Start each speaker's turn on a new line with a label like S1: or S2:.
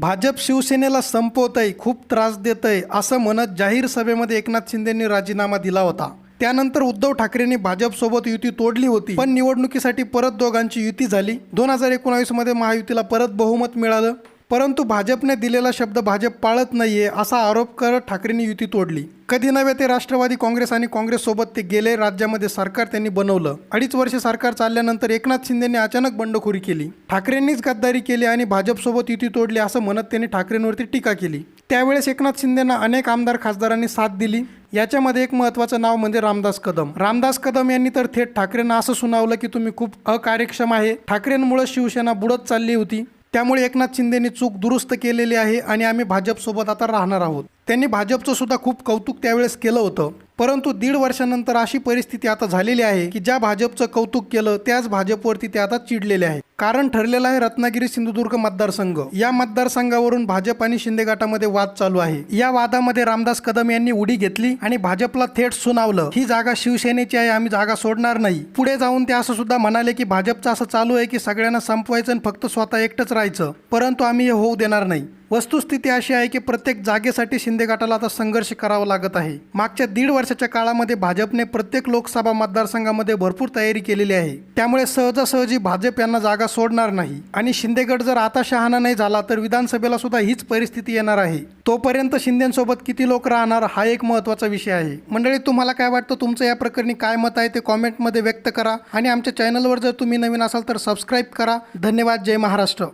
S1: भाजप शिवसेनेला संपवतंय खूप त्रास देतंय असं म्हणत जाहीर सभेमध्ये एकनाथ शिंदेंनी राजीनामा दिला होता. त्यानंतर उद्धव ठाकरेंनी भाजपसोबत युती तोडली होती पण निवडणुकीसाठी परत दोघांची युती झाली. दोन हजार एकोणावीसमध्ये महायुतीला परत बहुमत मिळालं. परंतु भाजपने दिलेला शब्द भाजप पाळत नाहीये असा आरोप करत ठाकरेंनी युती तोडली. कधी नव्हे ते राष्ट्रवादी काँग्रेस आणि काँग्रेससोबत ते गेले राज्यामध्ये सरकार त्यांनी बनवलं. अडीच वर्ष सरकार चालल्यानंतर एकनाथ शिंदेने अचानक बंडखोरी केली. ठाकरेंनीच गद्दारी केली आणि भाजपसोबत युती तोडली असं म्हणत त्यांनी ठाकरेंवरती टीका केली. त्यावेळेस एकनाथ शिंदेंना अनेक आमदार खासदारांनी साथ दिली. याच्यामध्ये एक महत्त्वाचं नाव म्हणजे रामदास कदम. रामदास कदम यांनी तर थेट ठाकरेंना असं सुनावलं की तुम्ही खूप अकार्यक्षम आहे. ठाकरेंमुळे शिवसेना बुडत चालली होती. त्यामुळे एकनाथ शिंदेनी चूक दुरुस्त केलेली आहे आणि आम्ही भाजपसोबत आता राहणार आहोत. त्यांनी भाजपचं सुद्धा खूप कौतुक त्यावेळेस केलं होतं. परंतु दीड वर्षानंतर अशी परिस्थिती आता झालेली आहे की ज्या भाजपचं कौतुक केलं त्याच भाजपवरती ते आता चिडलेले आहे कारण ठरलेलं आहे रत्नागिरी सिंधुदुर्ग मतदारसंघ. या मतदारसंघावरून भाजप आणि शिंदे गटामध्ये वाद चालू आहे. या वादामध्ये रामदास कदम यांनी उडी घेतली आणि भाजपला थेट सुनावलं. ही जागा शिवसेनेची आहे आम्ही जागा सोडणार नाही. पुढे जाऊन ते असं सुद्धा म्हणाले की भाजपचं असं चालू आहे की सगळ्यांना संपवायचं आणि फक्त स्वतः एकटंच राहायचं. परंतु आम्ही हे होऊ देणार नाही. वस्तुस्थिती अशी आहे की प्रत्येक जागेसाठी शिंदे गटाला आता संघर्ष करावा लागत आहे. मागच्या दीड वर्षाच्या काळामध्ये भाजपने प्रत्येक लोकसभा मतदारसंघामध्ये भरपूर तयारी केलेली आहे. त्यामुळे सहजासहजी भाजप यांना जागा सोडणार नाही. आणि शिंदे गट जर आता शहाणा नाही झाला तर विधानसभेला सुद्धा हीच परिस्थिती येणार आहे. तोपर्यंत शिंदेसोबत किती लोक राहणार हा एक महत्त्वाचा विषय आहे. मंडळी तुम्हाला काय वाटतं? तुमचं या प्रकरणी काय मत आहे ते कॉमेंटमध्ये व्यक्त करा. आणि आमच्या चॅनलवर जर तुम्ही नवीन असाल तर सबस्क्राईब करा. धन्यवाद. जय महाराष्ट्र.